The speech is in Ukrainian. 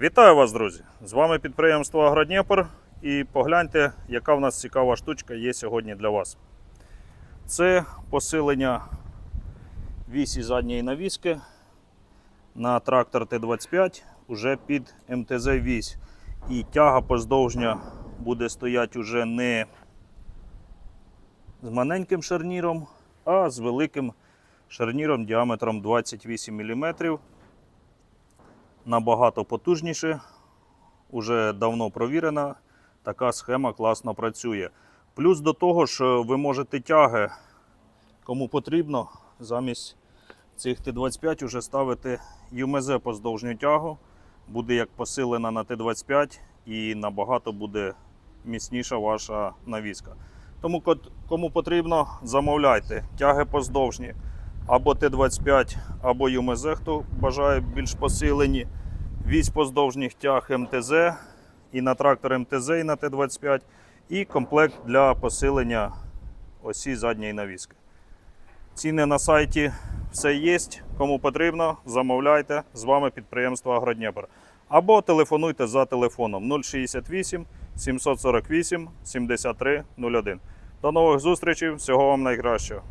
Вітаю вас, друзі! З вами підприємство Агродніпр. І погляньте, яка в нас цікава штучка є сьогодні для вас. Це посилення вісі задньої навіски на трактор Т-25 уже під МТЗ вісь. І тяга поздовжня буде стояти уже не з маленьким шарніром, а з великим шарніром діаметром 28 мм набагато потужніше. Уже давно провірена. Така схема класно працює. Плюс до того ж, ви можете тяги, кому потрібно, замість цих Т-25 уже ставити ЮМЗ поздовжню тягу. Буде як посилена на Т-25 і набагато буде міцніша ваша навіска. Тому кому потрібно, замовляйте тяги поздовжні або Т-25, або ЮМЗ, хто бажає більш посилені. Вісь поздовжніх тяг МТЗ і на трактор МТЗ і на Т-25, і комплект для посилення осі задньої навіски. Ціни на сайті все є. Кому потрібно, замовляйте. З вами підприємство Агродніпр. Або телефонуйте за телефоном 068 748 73 01. До нових зустрічей. Всього вам найкращого.